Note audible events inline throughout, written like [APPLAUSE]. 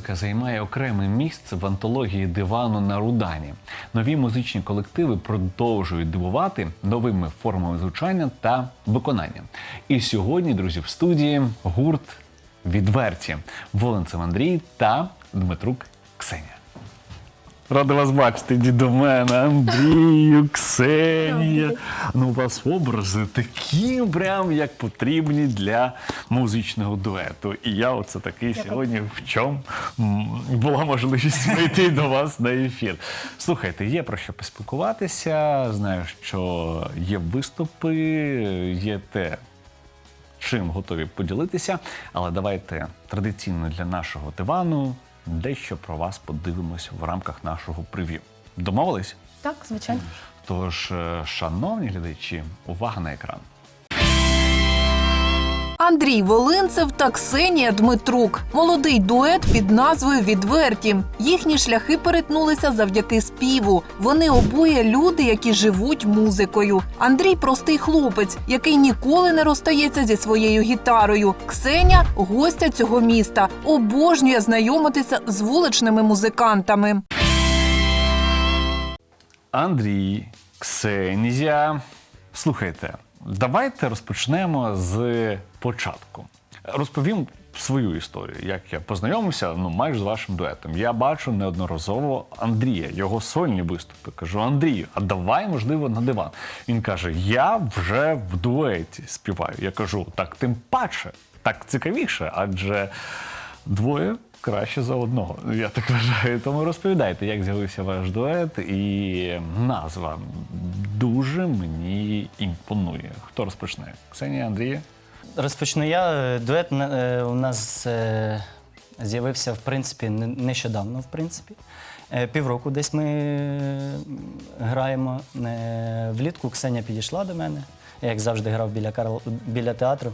Музика займає окреме місце в антології дивану на Рудані. Нові музичні колективи продовжують дивувати новими формами звучання та виконання. І сьогодні, друзі, в студії гурт відверті Воленцев Андрій та Дмитрук Ксенія. Рада вас бачити, до мене, Андрію, Ксенія. Ну, у вас образи такі, прям як потрібні для музичного дуету. І я оце такий сьогодні в чому була можливість вийти до вас на ефір. Слухайте, є про що поспілкуватися. Знаю, що є виступи, є те, чим готові поділитися. Але давайте традиційно для нашого дивану дещо про вас подивимось в рамках нашого прев'ю. Домовились? Так, звичайно. Тож, е, шановні глядачі, увага на екран. Андрій Волинцев та Ксенія Дмитрук. Молодий дует під назвою Відверті. Їхні шляхи перетнулися завдяки співу. Вони обоє люди, які живуть музикою. Андрій простий хлопець, який ніколи не розстається зі своєю гітарою. Ксеня гостя цього міста, обожнює знайомитися з вуличними музикантами. Андрій, Ксенія. Слухайте, давайте розпочнемо з початку. Розповім свою історію, як я познайомився ну майже з вашим дуетом. Я бачу неодноразово Андрія, його сольні виступи. Кажу: Андрію, а давай, можливо, на диван. Він каже: Я вже в дуеті співаю. Я кажу, так тим паче, так цікавіше, адже двоє краще за одного. Я так вважаю. Тому розповідайте, як з'явився ваш дует, і назва дуже мені імпонує. Хто розпочне? Ксенія Андрія? Розпочну я. Дует е, у нас е, з'явився в принципі нещодавно, в принципі. Е, Півроку десь ми граємо. Влітку Ксеня підійшла до мене. Я, як завжди, грав біля, біля театру.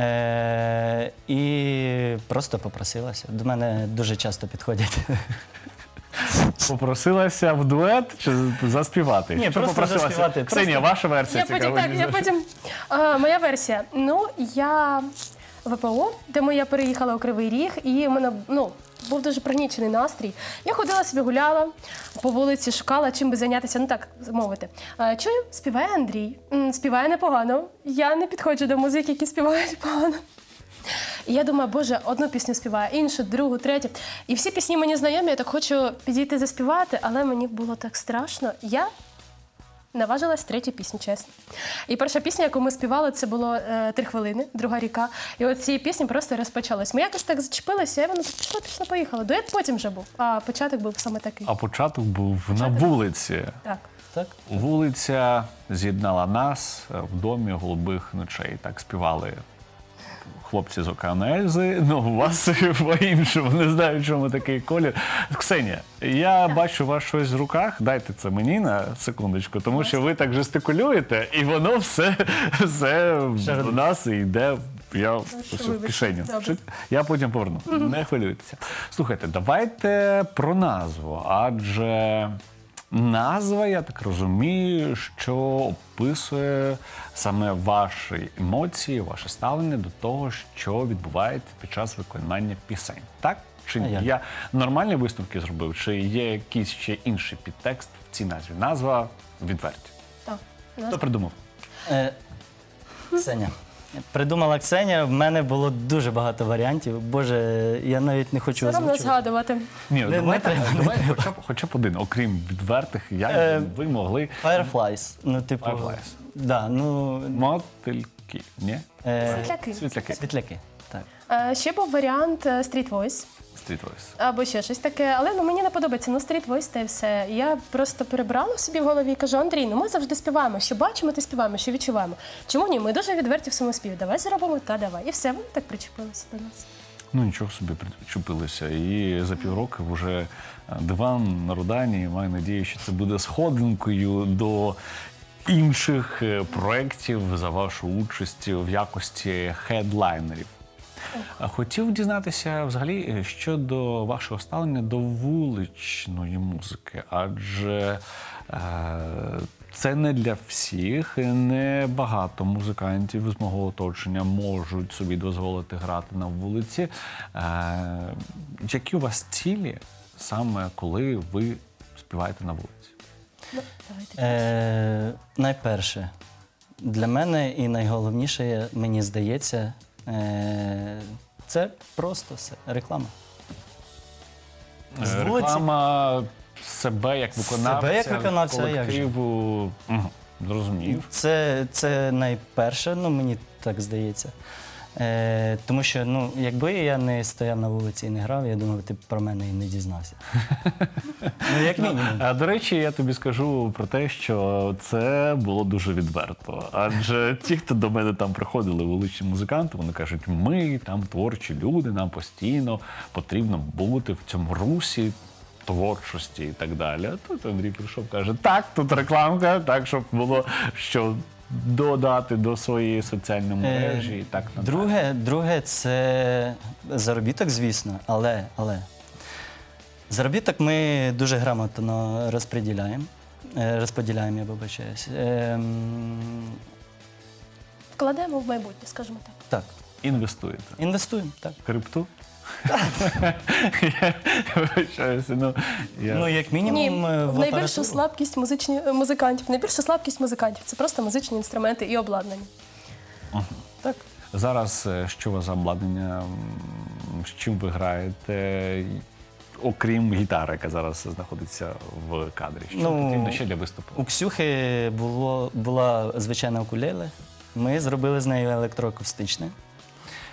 Е, і просто попросилася. До мене дуже часто підходять. Попросилася в дует чи заспівати? Ні, просто попросилася? заспівати. Ксенія, ваша версія Я потім цікава. так, я потім. А, моя версія. Ну, я ВПО, тому я переїхала у Кривий Ріг, і мене ну, був дуже пригнічений настрій. Я ходила собі гуляла по вулиці, шукала чим би зайнятися, ну так мовити. Чую, співає Андрій. Співає непогано. Я не підходжу до музики, які співають погано. І я думаю, боже, одну пісню співаю, іншу, другу, третю. І всі пісні мені знайомі, я так хочу підійти заспівати, але мені було так страшно. Я наважилась третя пісня, чесно. І перша пісня, яку ми співали, це було е, три хвилини, друга ріка. І от цієї пісні просто розпочалась. Ми якось так зачепилися, і воно пішло, пішло, поїхало. Дует потім вже був, а початок був саме такий. А початок був на вулиці. Так. Так? Вулиця з'єднала нас в домі голубих ночей. Так співали хлопці з океану Ельзи. Ну, у вас [LAUGHS] по-іншому, не знаю, чому такий колір. Ксенія, я бачу у вас щось в руках. Дайте це мені на секундочку, тому що ви так жестикулюєте, і воно все, все в нас йде. Я ось в вибачте. кишеню. Я потім поверну. Не хвилюйтеся. Слухайте, давайте про назву, адже назва, я так розумію, що описує саме ваші емоції, ваше ставлення до того, що відбувається під час виконання пісень. Так? Чи ні? Я нормальні висновки зробив, чи є якийсь ще інший підтекст в цій назві? Назва відверті. так. Хто придумав? Е, Ксеня. Придумала Ксенія, в мене було дуже багато варіантів. Боже, я навіть не хочу Соромно озвучувати. згадувати. Ні, Не- давайте, не треба, не давайте хоча б хоча б один, окрім відвертих, як Е, ви могли Fireflies. Ну, типу. Fireflies. Да, ну, мотильки. Ні? е, Світляки. Світляки. Світляки. Так. Е, Ще був варіант е, Street Voice. Street Voice. Або ще щось таке, але ну мені не подобається. Ну, стріт войс та й все. Я просто перебрала собі в голові і кажу: Андрій, ну ми завжди співаємо. Що бачимо, ти співаємо, що відчуваємо. Чому ні? Ми дуже відверті в своєму співі. Давай зробимо та давай. І все, вони так причепилися до нас. Ну нічого собі причепилися. І за півроку вже е, диван на Рудані. Маю надію, що це буде сходинкою до інших е, проєктів за вашу участь в якості хедлайнерів. Хотів дізнатися взагалі е, щодо вашого ставлення до вуличної музики, адже е, Це не для всіх, не багато музикантів з мого оточення можуть собі дозволити грати на вулиці. Е, які у вас цілі саме коли ви співаєте на вулиці? Ну. Е, найперше, для мене і найголовніше, мені здається, це просто все, реклама. З Е, вулиці? Реклама себе як виконавця, Себе як виконавця, а як же? колективу. Мгм, Зрозумів. Це, це найперше, ну мені так здається. Е, тому що, ну, якби я не стояв на вулиці і не грав, я думаю, ти б про мене і не дізнався. ну, як мінімум. А до речі, я тобі скажу про те, що це було дуже відверто. Адже ті, хто до мене там приходили, вуличні музиканти, вони кажуть, ми там творчі люди, нам постійно потрібно бути в цьому русі. Творчості і так далі. А тут Андрій прийшов, каже: так, тут рекламка, так, щоб було що додати до своєї соціальної мережі і так надалі. Друге, друге це заробіток, звісно, але, але заробіток ми дуже грамотно розподіляємо. Е, Розподіляємо, я вибачаюсь. Ем, Вкладаємо в майбутнє, скажімо так. так, Інвестуєте. інвестуємо, так. Крипту? Я вибачаюся, ну, я- Ну, як Ні, мінімум, е, в найбільша апаратуру. слабкість музичні, е, музикантів. Найбільша слабкість музикантів це просто музичні інструменти і обладнання. Так. Зараз е, що у вас за обладнання, м, з чим ви граєте, окрім гітари, яка зараз знаходиться в кадрі? Що Ну, потрібно ще для виступу? У Ксюхи було, була звичайна укулеле. Ми зробили з нею електроакустичне.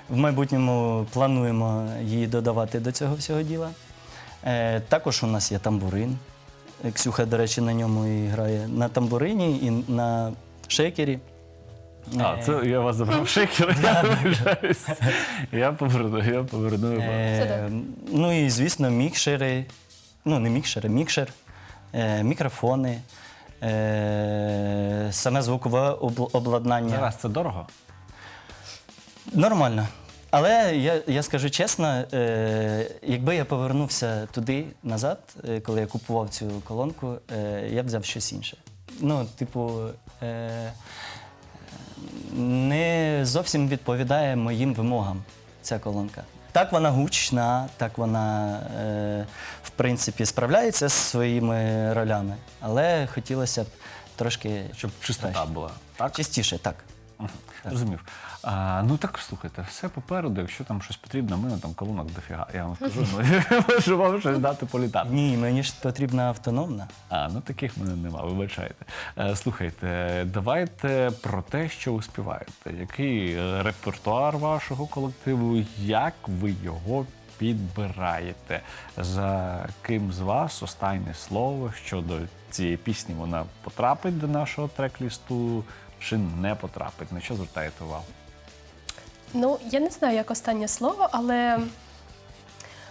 В майбутньому плануємо її додавати до цього всього діла. Е, також у нас є тамбурин. Ксюха, до речі, на ньому і грає на тамбурині і на шейкері. А, Е, це я вас забрав шейкер, я вибачаюсь. Я поверну, я поверну. Е, ну і, звісно, мікшери. Ну, не мікшери, мікшер, е, мікрофони, е, саме звукове обл- обладнання. Зараз це дорого? Нормально. Але я, я скажу чесно, е, якби я повернувся туди назад, е, коли я купував цю колонку, е, я б взяв щось інше. Ну, типу, е, не зовсім відповідає моїм вимогам ця колонка. Так вона гучна, так вона, е, в принципі, справляється з своїми ролями, але хотілося б трошки Щоб чистота краще. була. Так? чистіше, так. Мгм. Зрозумів. А, ну так слухайте, все попереду, якщо там щось потрібно, в мене там колонок дофіга. Я вам скажу, ну [LAUGHS] можу вам щось дати політати. Ні, мені ж потрібна автономна. А, ну таких в мене нема, вибачайте. Е, Слухайте, давайте про те, що ви співаєте. Який репертуар вашого колективу, як ви його підбираєте? За ким з вас останнє слово щодо цієї пісні вона потрапить до нашого трек-лісту чи не потрапить? На що звертаєте увагу? Ну, я не знаю, як останнє слово, але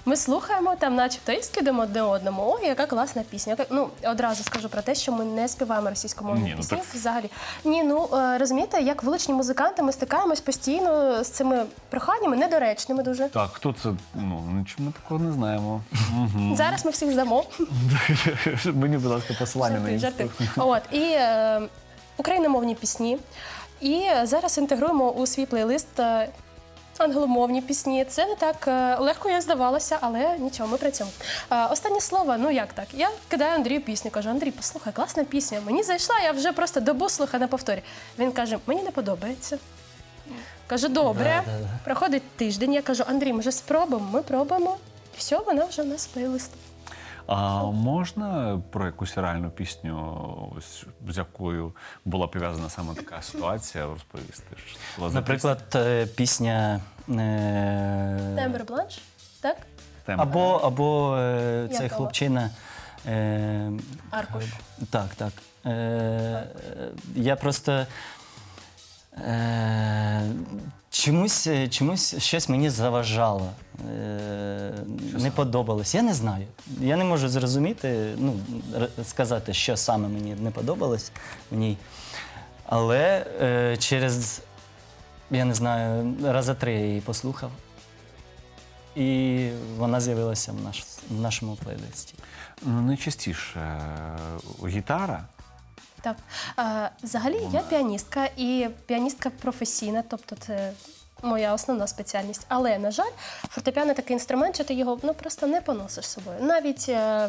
ми слухаємо там, начебто, і скидемо одне одному. О, яка класна пісня. Ну, одразу скажу про те, що ми не співаємо російськомовні Ні, ну пісні так- взагалі. Ні, ну е, розумієте, як вуличні музиканти, ми стикаємось постійно з цими проханнями, недоречними дуже. Так, хто це? Ну, нічого ми такого не знаємо. Мгм. Зараз ми всіх здамо. [LAUGHS] Мені, будь ласка, посилання на Жарти, жарти. От і е, україномовні пісні. І зараз інтегруємо у свій плейлист е, англомовні пісні. Це не так е, легко, як здавалося, але нічого, ми працюємо. Е, останнє слово, ну як так? Я кидаю Андрію пісню, кажу: Андрій, послухай, класна пісня. Мені зайшла, я вже просто добу слухаю на повторі. Він каже: мені не подобається. Кажу, добре. Да-да-да. Проходить тиждень. Я кажу, Андрій, може спробуємо? Ми пробуємо. І все, вона вже у нас в плейлисті. А можна про якусь реальну пісню, ось, з якою була пов'язана саме така ситуація, розповісти? Наприклад, е, пісня. е, Тембр бланш, так? Або, або е, цей хлопчина. Аркуш. Так, так. Я просто. Чомусь, е, чомусь щось мені заважало. Е, не подобалось. Я не знаю. Я не можу зрозуміти, ну, сказати, що саме мені не подобалось в ній. Але е, через, я не знаю, рази три я її послухав. І вона з'явилася в, наш, в нашому плейлисті. Ну, найчастіше е, гітара Так. Взагалі, я піаністка і піаністка професійна, тобто це моя основна спеціальність. Але, на жаль, фортепіано такий інструмент, що ти його ну, просто не поносиш з собою. Навіть, е,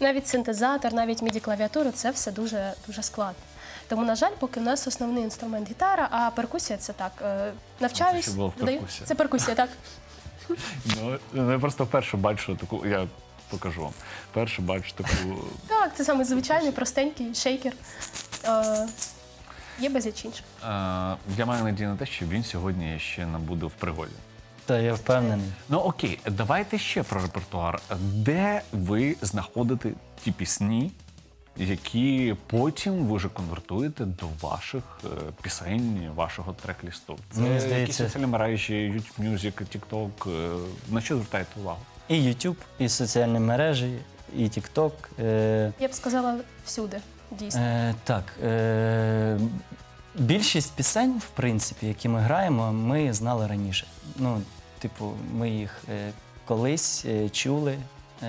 навіть синтезатор, навіть міді клавіатура це все дуже, дуже складно. Тому, на жаль, поки в нас основний інструмент гітара, а перкусія це так. Е, навчаюсь, Це додаю. перкусія. Це перкусія, так. Ну, я просто вперше бачу таку. Я покажу вам. Вперше бачу таку. [LAUGHS] Так, це саме звичайний, простенький шейкер. Е, є безліч інших. Е, я маю надію на те, що він сьогодні ще набуде в пригоді. Та я впевнений. Ну окей, давайте ще про репертуар. Де ви знаходите ті пісні, які потім ви вже конвертуєте до ваших е, пісень, вашого трек-лісту? Це Мені якісь здається- соціальні мережі, YouTube Music, TikTok. е, На що звертаєте увагу? І YouTube, і соціальні мережі, і TikTok. Е, Я б сказала всюди, дійсно. Е, так. Е, більшість пісень, в принципі, які ми граємо, ми знали раніше. Ну, типу, ми їх е, колись е, чули. Е,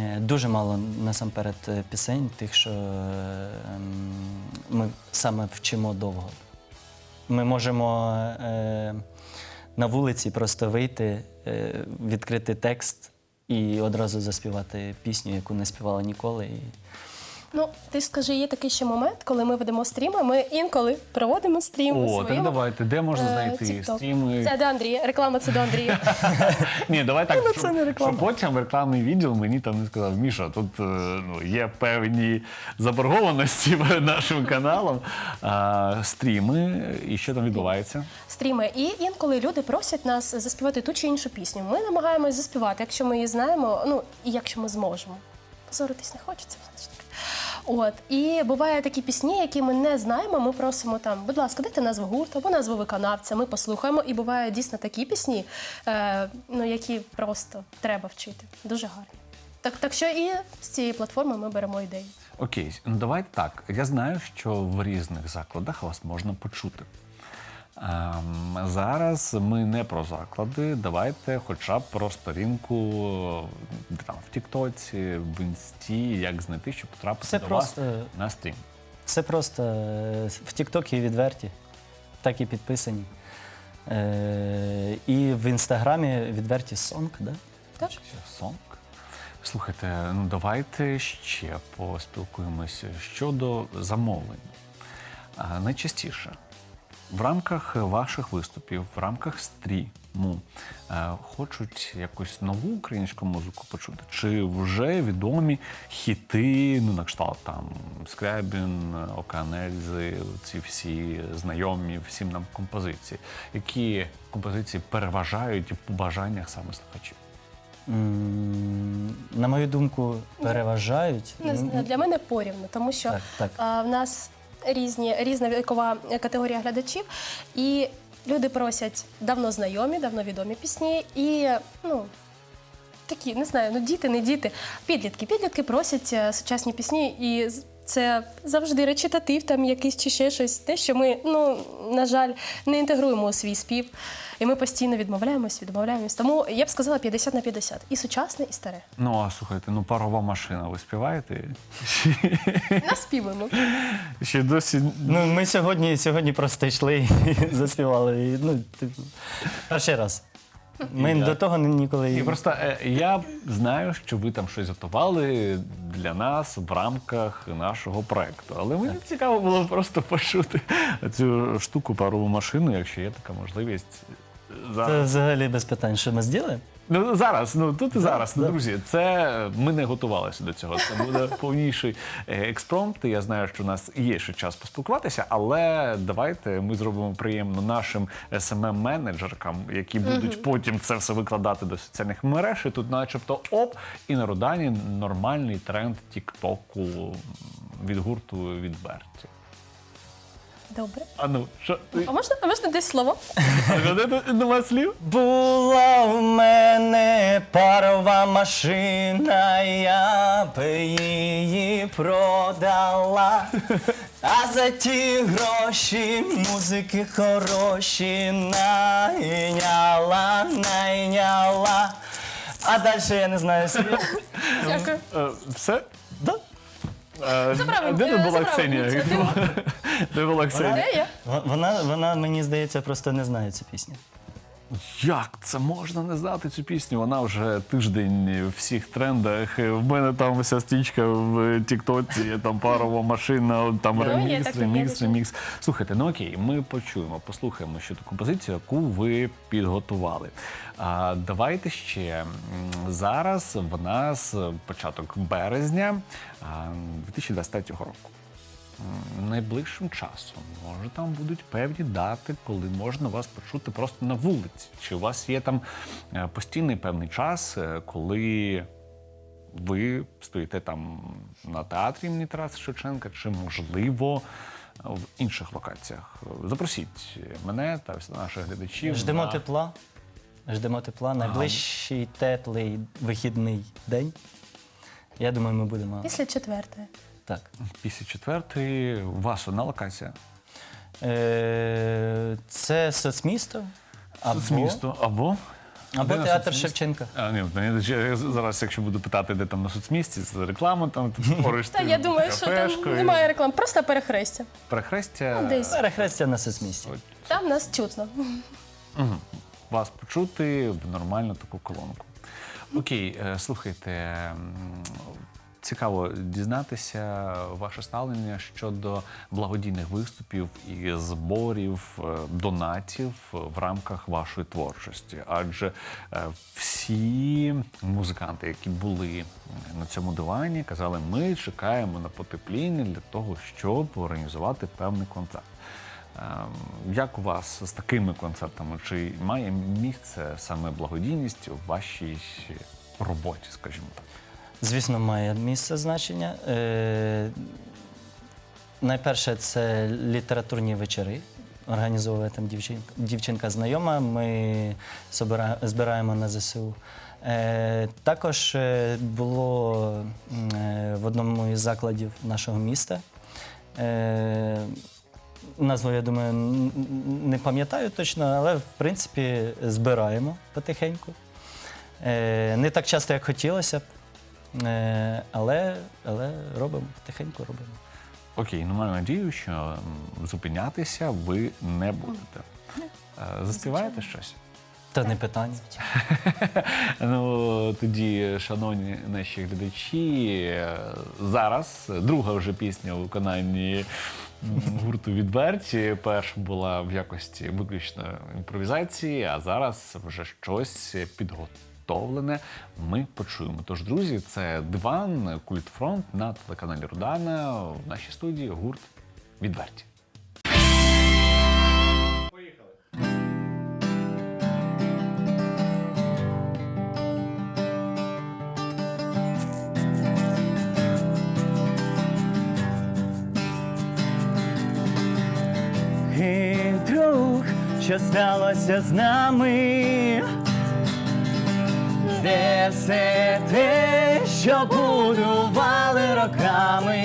е, дуже мало насамперед е, пісень, тих, що е, ми саме вчимо довго. Ми можемо е, на вулиці просто вийти, відкрити текст і одразу заспівати пісню, яку не співала ніколи. І... Ну, ти ж скажи, є такий ще момент, коли ми ведемо стріми. Ми інколи проводимо стрім. у О, так своєму, давайте, де можна е, знайти TikTok. стріми? Це до Андрія. Реклама це до Андрія. [LAUGHS] Ні, давай так, Ну, щоб, не реклама. щоб потім рекламний відділ мені там не сказав, Міша, тут е, ну, є певні заборгованості [LAUGHS] перед нашим каналом. А, стріми, і що там відбувається? Стріми. І інколи люди просять нас заспівати ту чи іншу пісню. Ми намагаємось заспівати, якщо ми її знаємо, ну і якщо ми зможемо. Позоритись не хочеться. все ж таки. От і буває такі пісні, які ми не знаємо. Ми просимо там, будь ласка, дайте назву гурту або назву виконавця. Ми послухаємо. І буває дійсно такі пісні, е, ну які просто треба вчити. Дуже гарні. Так, так що і з цієї платформи ми беремо ідеї. Окей, ну давайте так. Я знаю, що в різних закладах вас можна почути. Ем, зараз ми не про заклади. Давайте хоча б про сторінку там в Тіктоці, в Інсті, як знайти, щоб потрапити Все до просто. вас на стрім. Все просто е, в TikTok відверті, так і підписані. Е, і в інстаграмі відверті сонг, да? Так? Сонг. Слухайте, ну давайте ще поспілкуємося щодо замовлень. А, найчастіше в рамках ваших виступів, в рамках стріму е, хочуть якусь нову українську музику почути? Чи вже відомі хіти, ну на кшталт там Скрябін, Океанельзи, ці всі знайомі всім нам композиції? Які композиції переважають в побажаннях саме слухачів? На мою думку, переважають. Не знаю, для мене порівну, тому що Так, так. А, в нас різні, різна вікова категорія глядачів, і люди просять давно знайомі, давно відомі пісні, і ну. Такі, не знаю, ну діти, не діти. Підлітки. Підлітки просять е, сучасні пісні, і це завжди речитатив, там якийсь чи ще щось. Те, що ми, ну, на жаль, не інтегруємо у свій спів. І ми постійно відмовляємось, відмовляємось. Тому я б сказала 50 на 50. І сучасне, і старе. Ну а слухайте, ну парова машина, ви співаєте? [LAUGHS] Наспівуємо. Ще досі Ну, ми сьогодні, сьогодні просто йшли і [LAUGHS] заспівали. І, ну, типу, перший раз. Ми до того ніколи. І просто е, я знаю, що ви там щось готували для нас в рамках нашого проекту. Але мені цікаво було просто почути цю штуку парову машину, якщо є така можливість. Це взагалі без питань, що ми зробили. Ну зараз, ну тут і зараз, да. друзі. Це ми не готувалися до цього. Це буде [LAUGHS] повніший е, експромт. Я знаю, що у нас є ще час поспілкуватися, але давайте ми зробимо приємно нашим smm менеджеркам які будуть потім це все викладати до соціальних мереж. І тут, начебто, оп, і на Рудані нормальний тренд Тіктоку від гурту відверті. Добре. А ну що ти А можна, а можна десь слово? а нема слів? Була в мене парова машина, я би її продала. А за ті гроші музики хороші найняла, найняла. А далі я не знаю слів. Дякую. Е, все? Е, Де тут е, була Ксенія? ініціативу. Де була Ксенія? Де я? Вона, вона, мені здається, просто не знає цю пісню. Як це можна не знати цю пісню? Вона вже тиждень в всіх трендах. В мене там вся стрічка в Тіктоці, там парова машина, там ремікс, ремікс, ремікс. Слухайте, ну окей, ми почуємо, послухаємо ще ту композицію, яку ви підготували. А давайте ще зараз в нас початок березня а, 2023 року. Найближчим часом. Може, там будуть певні дати, коли можна вас почути просто на вулиці. Чи у вас є там е, постійний певний час, е, коли ви стоїте там на театрі імені Тараса Шевченка, чи можливо в інших локаціях? Запросіть мене та наших глядачів. Ждемо на- тепла. Ждемо тепла. Найближчий теплий вихідний день. Я думаю, ми будемо Після четвертої. Так. Після четвертої у вас одна локація. Е, це соцмісто. Або, Соцмісто або. або Де театр? Шевченка. А, ні, я зараз, якщо буду питати, де там на соцмісті, це реклама, там [LAUGHS] поруч Та я думаю, що там кафешкою. немає реклам, просто перехрестя. Перехрестя. Десь. Перехрестя на соцмісті. Там нас чутно. Вас почути в нормальну таку колонку. Окей, е, слухайте. м, Цікаво дізнатися ваше ставлення щодо благодійних виступів і зборів е, донатів в рамках вашої творчості. Адже е, всі музиканти, які були на цьому дивані, казали, ми чекаємо на потепління для того, щоб організувати певний концерт. Ем, Як у вас з такими концертами? Чи має місце саме благодійність у вашій роботі, скажімо так? Звісно, має місце значення. Е, найперше, це літературні вечори. Організовує там дівчинка, знайома. Ми збираємо на ЗСУ. Е, також е, було в одному із закладів нашого міста. Назву, я думаю, не пам'ятаю точно, але в принципі збираємо потихеньку. Не так часто, як хотілося б. Е, але, але робимо, потихеньку робимо. Окей, ну маю надію, що м, зупинятися ви не будете. Е, Заспіваєте щось? Та не питання. [LAUGHS] Ну тоді, шановні наші глядачі, е, зараз друга вже пісня у виконанні м, гурту Відверті. Перша була в якості виключно імпровізації, а зараз вже щось підготовлене. Ми почуємо. Тож, друзі, це диван Культфронт на телеканалі Рудана в нашій студії гурт Відверті. Що сталося з нами? Де все те, що будували роками?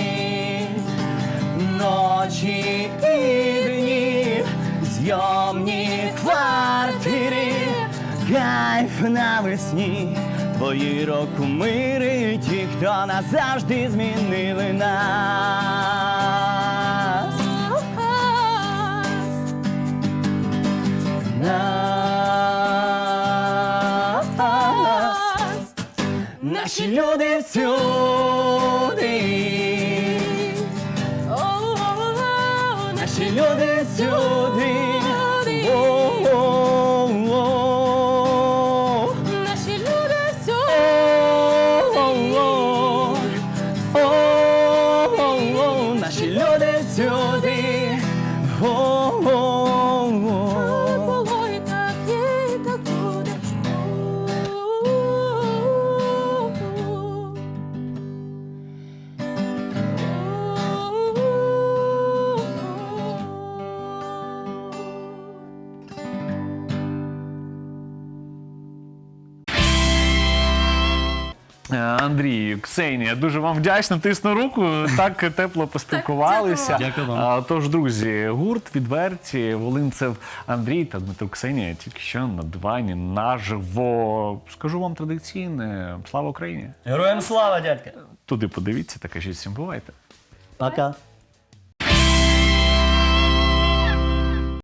Ночі і дні, зйомні квартири, кайф навесні, твої рокумири, ті, хто назавжди змінили нас. Наші люди всюди, наші люди всюди. О-о-о. Андрій, Ксенія, дуже вам вдячна. Тисну руку. Так тепло поспілкувалися. Дякую вам. А, Тож, друзі, гурт відверті, Волинцев Андрій та Дмитро Ксенія тільки що на дивані наживо. Скажу вам традиційне. Слава Україні! Героям слава, дядька! Туди подивіться та кажіть всім бувайте. Пока.